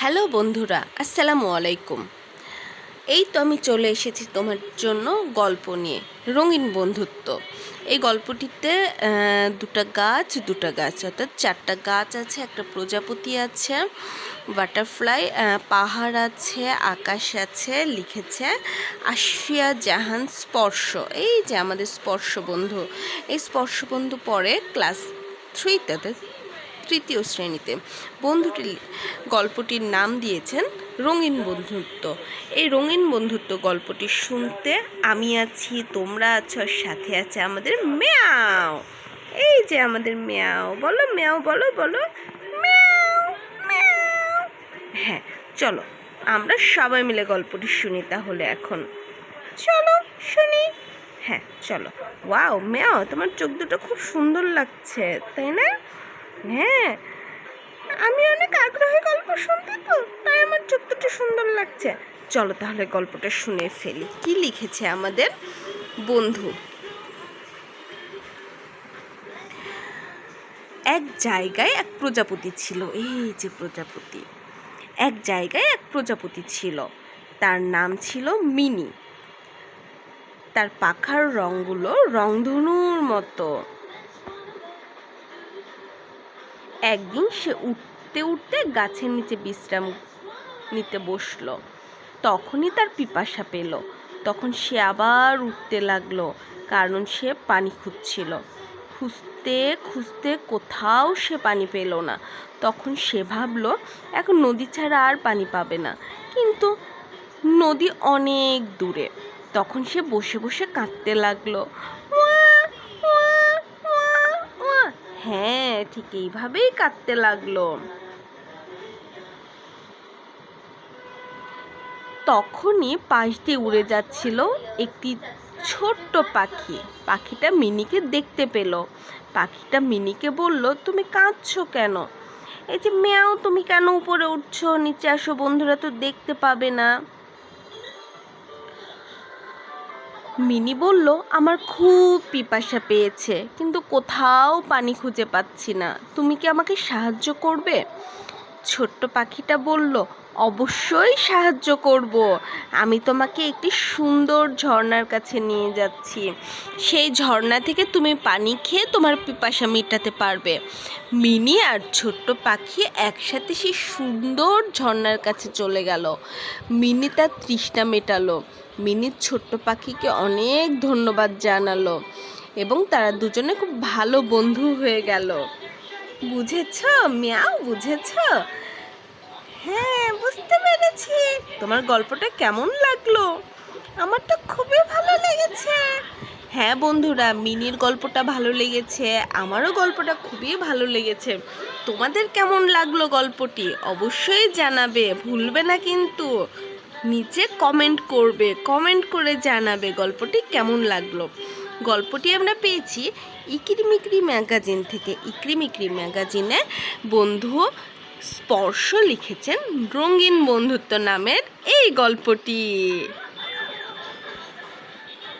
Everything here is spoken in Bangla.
হ্যালো বন্ধুরা, আসসালামু আলাইকুম। এই তো আমি চলে এসেছি তোমার জন্য গল্প নিয়ে, রঙিন বন্ধুত্ব। এই গল্পটিতে দুটো গাছ দুটো গাছ, অর্থাৎ চারটা গাছ আছে, একটা প্রজাপতি আছে, বাটারফ্লাই পাহাড় আছে, আকাশ আছে, লিখেছে আশফিয়া জাহান স্পর্শ। এই যে আমাদের স্পর্শ বন্ধু, এই স্পর্শ বন্ধু পরে ক্লাস থ্রিতে তৃতীয় শ্রেণীতে। বন্ধুটি গল্পটির নাম দিয়েছেন রঙিন বন্ধুত্ব। এই রঙিন বন্ধুত্ব গল্পটি শুনতে আমি আছি, তোমরা আছো সাথে আছে আমাদের মেয়াও। এই যে আমাদের মেয়াও। বলো মেয়াও, বলো বলো। হ্যাঁ চলো, আমরা সবাই মিলে গল্পটি শুনি তাহলে এখন। চলো, শুনি। হ্যাঁ চলো। ওয়াও, মেয়াও, তোমার চোখ দুটো খুব সুন্দর লাগছে, তাই না? হ্যাঁ। আমি অনেক আগ্রহী গল্প শুনতে তো, তাই আমার চোখ দুটো সুন্দর লাগছে। চলো তাহলে গল্পটা শুনে ফেলি। কি লিখেছে আমাদের বন্ধু? এক জায়গায় এক প্রজাপতি ছিল, এই যে প্রজাপতি। এক জায়গায় এক প্রজাপতি ছিল, তার নাম ছিল মিনি। তার পাখার রঙগুলো রংধনুর মতো। একদিন সে উঠতে উঠতে গাছের নিচে বিশ্রাম নিতে বসল। তখনই তার পিপাসা পেল। তখন সে আবার উঠতে লাগল, কারণ সে পানি খুঁজছিল। খুঁজতে খুঁজতে কোথাও সে পানি পেল না। তখন সে ভাবলো, এখন নদী ছাড়া আর পানি পাবে না। কিন্তু নদী অনেক দূরে। তখন সে বসে বসে কাঁদতে লাগল। হ্যাঁ ঠিক এইভাবেই কাঁদতে লাগল। তখনই পাশ দিয়ে উড়ে যাচ্ছিল একটি ছোট্ট পাখি। পাখিটা মিনিকে দেখতে পেল। পাখিটা মিনিকে বলল, তুমি কাঁদছো কেন? এই যে, মেয়াও, তুমি কেন উপরে উঠছো? নিচে আসো, বন্ধুরা তো দেখতে পাবে না। মিনি বলল, আমার খুব পিপাসা পেয়েছে, কিন্তু কোথাও পানি খুঁজে পাচ্ছি না। তুমি কি আমাকে সাহায্য করবে? ছোট্ট পাখিটা বলল, অবশ্যই সাহায্য করব। আমি তোমাকে একটি সুন্দর ঝর্ণার কাছে নিয়ে যাচ্ছি। সেই ঝর্ণা থেকে তুমি পানি খেয়ে তোমার পিপাসা মেটাতে পারবে। মিনি আর ছোট্ট পাখি একসাথে সেই সুন্দর ঝর্ণার কাছে চলে গেল। মিনি তার তৃষ্ণা মেটালো। মিনি ছোট্ট পাখিকে অনেক ধন্যবাদ জানালো এবং তারা দুজনে খুব ভালো বন্ধু হয়ে গেল। বুঝেছ? মিয়াও বুঝেছ? হ্যাঁ বুঝতে পেরেছি। তোমার গল্পটা কেমন লাগল? আমার তো খুবই ভালো লেগেছে। হ্যাঁ বন্ধুরা, মিনির গল্পটা ভালো লেগেছে, আমারও গল্পটা খুবই ভালো লেগেছে। তোমাদের কেমন লাগল গল্পটি? অবশ্যই জানাবে, ভুলবে না কিন্তু। নিচে কমেন্ট করবে কমেন্ট করে জানাবে গল্পটি কেমন লাগল। গল্পটি আমরা পেয়েছি ইকরিমিকরি ম্যাগাজিন থেকে। ইকরিমিকরি ম্যাগাজিনে বন্ধু স্পর্শ লিখেছেন রঙিন বন্ধুত্ব নামের এই গল্পটি।